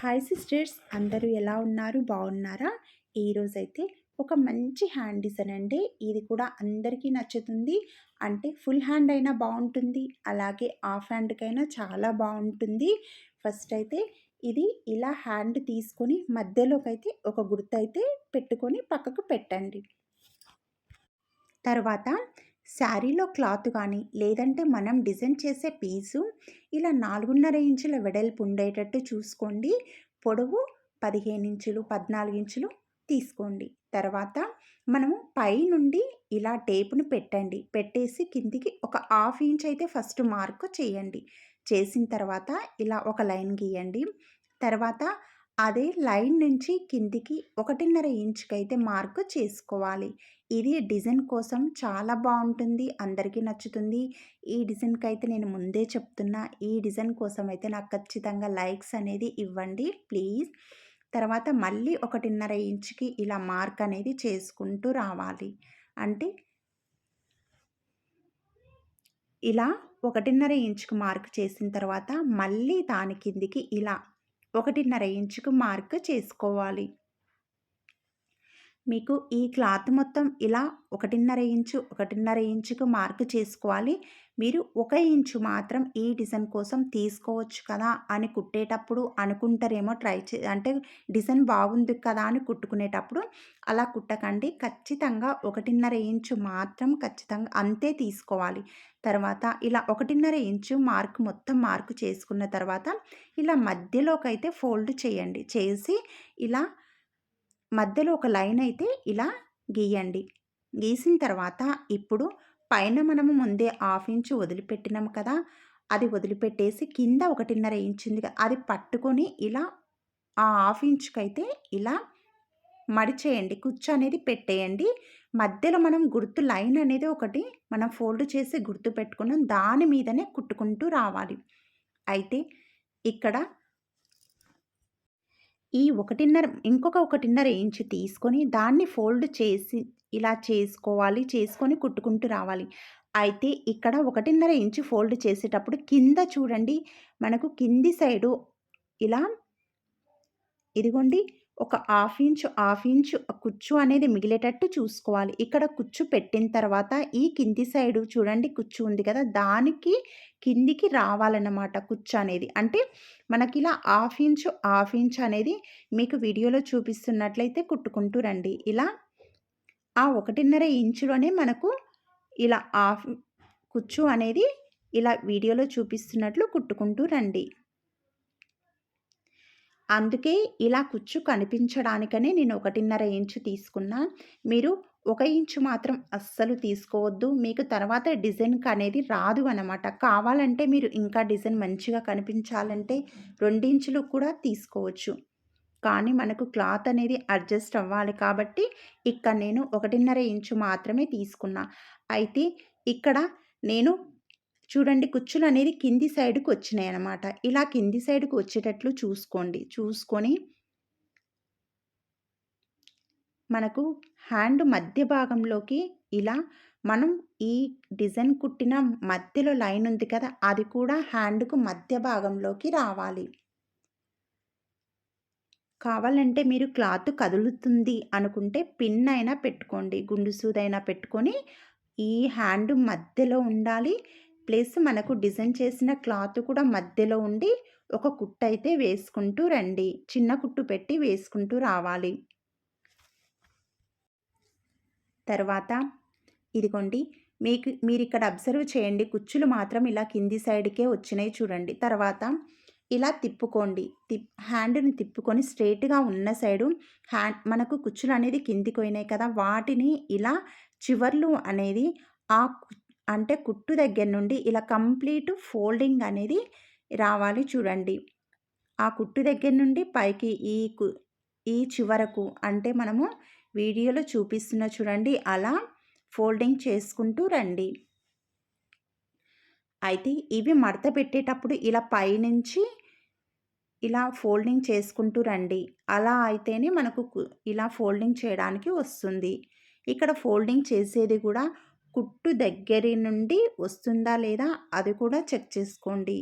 Hi sisters అందరూ ఎలా ఉన్నారు? బాగున్నారా? ఈరోజైతే ఒక మంచి హ్యాండ్ డిజైన్ అండి. ఇది కూడా అందరికీ నచ్చుతుంది. అంటే ఫుల్ హ్యాండ్ అయినా బాగుంటుంది. అలాగే హాఫ్ హ్యాండ్కైనా చాలా బాగుంటుంది. ఫస్ట్ అయితే ఇది ఇలా హ్యాండ్ తీసుకొని మధ్యలోకి అయితే ఒక గుర్తు అయితే పెట్టుకొని పక్కకు పెట్టండి. తర్వాత శారీలో క్లాత్ కానీ లేదంటే మనం డిజైన్ చేసే పీసు ఇలా నాలుగున్నర ఇంచుల వెడల్పు ఉండేటట్టు చూసుకోండి. పొడవు పదిహేను ఇంచులు పద్నాలుగు ఇంచులు తీసుకోండి. తర్వాత మనము పై నుండి ఇలా టేపును పెట్టండి. పెట్టేసి కిందికి ఒక హాఫ్ ఇంచ్ అయితే ఫస్ట్ మార్క్ చేయండి. చేసిన తర్వాత ఇలా ఒక లైన్ గీయండి. తర్వాత అదే లైన్ నుంచి కిందికి ఒకటిన్నర ఇంచుకి అయితే మార్క్ చేసుకోవాలి. ఇది డిజైన్ కోసం చాలా బాగుంటుంది అందరికీ నచ్చుతుంది. ఈ డిజైన్కి అయితే నేను ముందే చెప్తున్నా ఈ డిజైన్ కోసం అయితే నాకు ఖచ్చితంగా లైక్స్ అనేది ఇవ్వండి ప్లీజ్. తర్వాత మళ్ళీ ఒకటిన్నర ఇంచుకి ఇలా మార్క్ అనేది చేసుకుంటూ రావాలి. అంటే ఇలా ఒకటిన్నర ఇంచుకు మార్క్ చేసిన తర్వాత మళ్ళీ దాని కిందికి ఇలా ఒకటిన్నర ఇంచుకు మార్క్ చేసుకోవాలి. మీకు ఈ క్లాత్ మొత్తం ఇలా ఒకటిన్నర ఇంచు ఒకటిన్నర ఇంచుకు మార్క్ చేసుకోవాలి. మీరు ఒక ఇంచు మాత్రం ఈ డిజైన్ కోసం తీసుకోవచ్చు కదా అని కుట్టేటప్పుడు అనుకుంటారేమో ట్రై చే అంటే డిజైన్ బాగుంది కదా అని కుట్టుకునేటప్పుడు అలా కుట్టకండి. ఖచ్చితంగా ఒకటిన్నర ఇంచు మాత్రం ఖచ్చితంగా అంతే తీసుకోవాలి. తర్వాత ఇలా ఒకటిన్నర ఇంచు మార్క్ మొత్తం మార్క్ చేసుకున్న తర్వాత ఇలా మధ్యలోకి అయితే ఫోల్డ్ చేయండి. చేసి ఇలా మధ్యలో ఒక లైన్ అయితే ఇలా గీయండి. గీసిన తర్వాత ఇప్పుడు పైన మనము ముందే హాఫ్ ఇంచు వదిలిపెట్టినాం కదా అది వదిలిపెట్టేసి కింద ఒకటిన్నర ఇంచింది అది పట్టుకొని ఇలా ఆ హాఫ్ ఇంచుకైతే ఇలా మడిచేయండి. కుచ్చు అనేది పెట్టేయండి. మధ్యలో మనం గుర్తు లైన్ అనేది ఒకటి మనం ఫోల్డ్ చేసి గుర్తు పెట్టుకున్నాం. దాని మీదనే కుట్టుకుంటూ రావాలి. అయితే ఇక్కడ ఈ ఒకటిన్నర ఇంకొక ఒకటిన్నర ఇంచు తీసుకొని దాన్ని ఫోల్డ్ చేసి ఇలా చేసుకోవాలి చేసుకొని కుట్టుకుంటూ రావాలి. అయితే ఇక్కడ ఒకటిన్నర ఇంచు ఫోల్డ్ చేసేటప్పుడు కింద చూడండి మనకు కింది సైడు ఇలా ఇదిగోండి ఒక హాఫ్ ఇంచ్ హాఫ్ ఇంచ్ కుచ్చు అనేది మిగిలేటట్టు చూసుకోవాలి. ఇక్కడ కుచ్చు పెట్టిన తర్వాత ఈ కింది సైడు చూడండి కుచ్చు ఉంది కదా దానికి కిందికి రావాలన్నమాట కుచ్చు అనేది. అంటే మనకి ఇలా హాఫ్ ఇంచ్ హాఫ్ ఇంచ్ అనేది మీకు వీడియోలో చూపిస్తున్నట్లయితే కుట్టుకుంటూ రండి. ఇలా ఆ ఒకటిన్నర ఇంచులోనే మనకు ఇలా హాఫ్ కుచ్చు అనేది ఇలా వీడియోలో చూపిస్తున్నట్లు కుట్టుకుంటూ రండి. అందుకే ఇలా కుచ్చు కనిపించడానికనే నేను ఒకటిన్నర ఇంచు తీసుకున్నా. మీరు ఒక ఇంచు మాత్రం అస్సలు తీసుకోవద్దు. మీకు తర్వాత డిజైన్కి అనేది రాదు అనమాట కావాలంటే మీరు ఇంకా డిజైన్ మంచిగా కనిపించాలంటే రెండించులు కూడా తీసుకోవచ్చు. కానీ మనకు క్లాత్ అనేది అడ్జస్ట్ అవ్వాలి కాబట్టి ఇక్కడ నేను ఒకటిన్నర ఇంచు మాత్రమే తీసుకున్నా. అయితే ఇక్కడ నేను చూడండి కుచ్చులు అనేది కింది సైడ్కి వచ్చినాయి అనమాట ఇలా కింది సైడ్కి వచ్చేటట్లు చూసుకోండి. చూసుకొని మనకు హ్యాండ్ మధ్య భాగంలోకి ఇలా మనం ఈ డిజైన్ కుట్టిన మధ్యలో లైన్ ఉంది కదా అది కూడా హ్యాండ్కు మధ్య భాగంలోకి రావాలి. కావాలంటే మీరు క్లాత్ కదులుతుంది అనుకుంటే పిన్ అయినా పెట్టుకోండి. గుండు సూదైనా పెట్టుకొని ఈ హ్యాండ్ మధ్యలో ఉండాలి. ప్లస్ మనకు డిజైన్ చేసిన క్లాత్ కూడా మధ్యలో ఉండి ఒక కుట్టు అయితే వేసుకుంటూ రండి. చిన్న కుట్టు పెట్టి వేసుకుంటూ రావాలి. తర్వాత ఇదిగోండి. మీకు మీరు ఇక్కడ అబ్జర్వ్ చేయండి. కుచ్చులు మాత్రం ఇలా కింది సైడ్కే వచ్చినాయి చూడండి. తర్వాత ఇలా తిప్పుకోండి. తిప్ హ్యాండ్ని తిప్పుకొని స్ట్రేట్గా ఉన్న సైడు హ్యాండ్ మనకు కుచ్చులు అనేది కిందికి పోయినాయి కదా. వాటిని ఇలా చివర్లు అనేది ఆ అంటే కుట్టు దగ్గర నుండి ఇలా కంప్లీట్ ఫోల్డింగ్ అనేది రావాలి చూడండి. ఆ కుట్టు దగ్గర నుండి పైకి ఈ కు ఈ చివరకు అంటే మనము వీడియోలో చూపిస్తున్న చూడండి అలా ఫోల్డింగ్ చేసుకుంటూ రండి. అయితే ఇవి మడత పెట్టేటప్పుడు ఇలా పైనుంచి ఇలా ఫోల్డింగ్ చేసుకుంటూ రండి. అలా అయితేనే మనకు ఇలా ఫోల్డింగ్ చేయడానికి వస్తుంది. ఇక్కడ ఫోల్డింగ్ చేసేది కూడా కుట్టు దగ్గరి నుండి వస్తుందా లేదా అది కూడా చెక్ చేసుకోండి.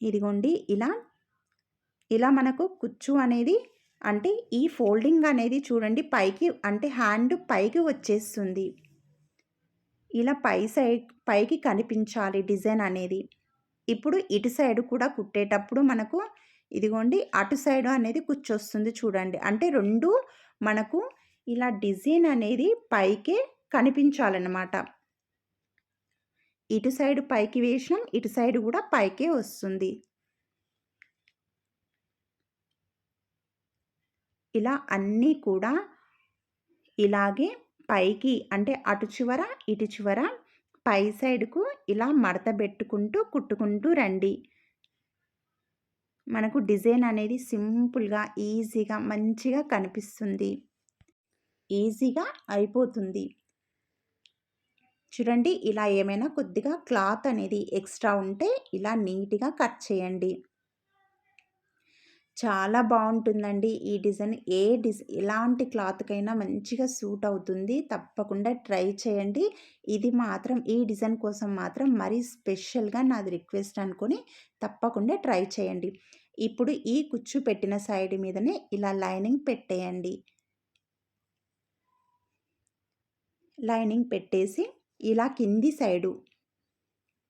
ఇదిగోండి ఇలా ఇలా మనకు కుచ్చు అనేది అంటే ఈ ఫోల్డింగ్ అనేది చూడండి పైకి అంటే హ్యాండ్ పైకి వచ్చేస్తుంది. ఇలా పై సైడ్ పైకి కనిపించాలి డిజైన్ అనేది. ఇప్పుడు ఇటు సైడ్ కూడా కుట్టేటప్పుడు మనకు ఇదిగోండి అటు సైడ్ అనేది కుచ్చొస్తుంది చూడండి. అంటే రెండు మనకు ఇలా డిజైన్ అనేది పైకే కనిపించాలన్నమాట. ఇటు సైడ్ పైకి వేసినాం ఇటు సైడ్ కూడా పైకే వస్తుంది. ఇలా అన్నీ కూడా ఇలాగే పైకి అంటే అటు చివర ఇటు చివర పై సైడ్కు ఇలా మడత పెట్టుకుంటూ కుట్టుకుంటూ రండి. మనకు డిజైన్ అనేది సింపుల్గా ఈజీగా మంచిగా కనిపిస్తుంది. ఈజీగా అయిపోతుంది. చూడండి ఇలా ఏమైనా కొద్దిగా క్లాత్ అనేది ఎక్స్ట్రా ఉంటే ఇలా నీట్గా కట్ చేయండి. చాలా బాగుంటుందండి ఈ డిజైన్. ఏ డిజ్ ఎలాంటి క్లాత్కైనా మంచిగా సూట్ అవుతుంది. తప్పకుండా ట్రై చేయండి. ఇది మాత్రం ఈ డిజైన్ కోసం మాత్రం మరీ స్పెషల్గా నాది రిక్వెస్ట్ అనుకొని తప్పకుండా ట్రై చేయండి. ఇప్పుడు ఈ కుచ్చు పెట్టిన సైడ్ మీదనే ఇలా లైనింగ్ పెట్టేయండి. లైనింగ్ పెట్టేసి ఇలా కింది సైడు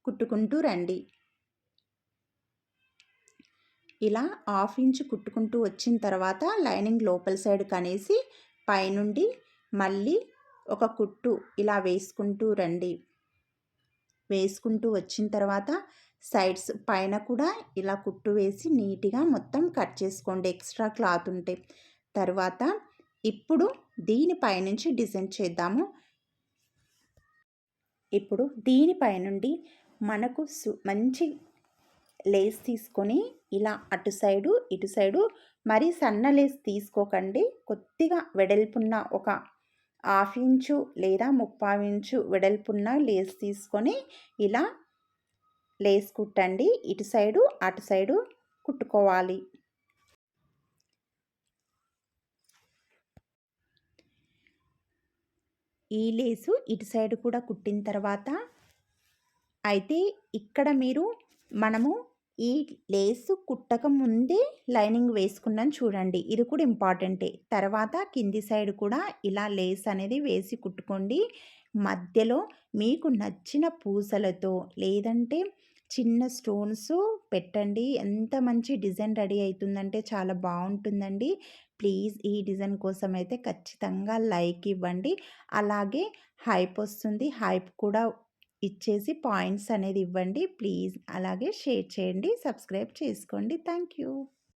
కుట్టుకుంటూ రండి. ఇలా హాఫ్ ఇంచ్ కుట్టుకుంటూ వచ్చిన తర్వాత లైనింగ్ లోపల సైడ్ కనేసి పైనుండి మళ్ళీ ఒక కుట్టు ఇలా వేసుకుంటూ రండి. వేసుకుంటూ వచ్చిన తర్వాత సైడ్స్ పైన కూడా ఇలా కుట్టు వేసి నీట్గా మొత్తం కట్ చేసుకోండి. ఎక్స్ట్రా క్లాత్ ఉంటే. తర్వాత ఇప్పుడు దీనిపైనుంచి డిజైన్ చేద్దాము. ఇప్పుడు దీనిపైనుండి మనకు మంచి లేస్ తీసుకొని ఇలా అటు సైడు ఇటు సైడు మరీ సన్న లేస్ తీసుకోకండి. కొద్దిగా వెడల్పున్న ఒక హాఫ్ ఇంచు లేదా ముప్పావు ఇంచు వెడల్పున్న లేస్ తీసుకొని ఇలా లేస్ కుట్టండి. ఇటు సైడు అటు సైడు కుట్టుకోవాలి. ఈ లేసు ఇటు సైడ్ కూడా కుట్టిన తర్వాత అయితే ఇక్కడ మీరు మనము ఈ లేసు కుట్టక ముందే లైనింగ్ వేసుకున్నాను చూడండి. ఇది కూడా ఇంపార్టెంటే. తర్వాత కింది సైడ్ కూడా ఇలా లేస్ అనేది వేసి కుట్టుకోండి. మధ్యలో మీకు నచ్చిన పూసలతో లేదంటే చిన్న స్టోన్స్ పెట్టండి. ఎంత మంచి డిజైన్ రెడీ అవుతుందంటే చాలా బాగుంటుందండి. ప్లీజ్ ఈ డిజైన్ కోసం అయితే ఖచ్చితంగా లైక్ ఇవ్వండి. అలాగే హైప్ వస్తుంది. హైప్ కూడా ఇచ్చేసి పాయింట్స్ అనేది ఇవ్వండి. ప్లీజ్ అలాగే షేర్ చేయండి. సబ్స్క్రైబ్ చేసుకోండి. Thank you.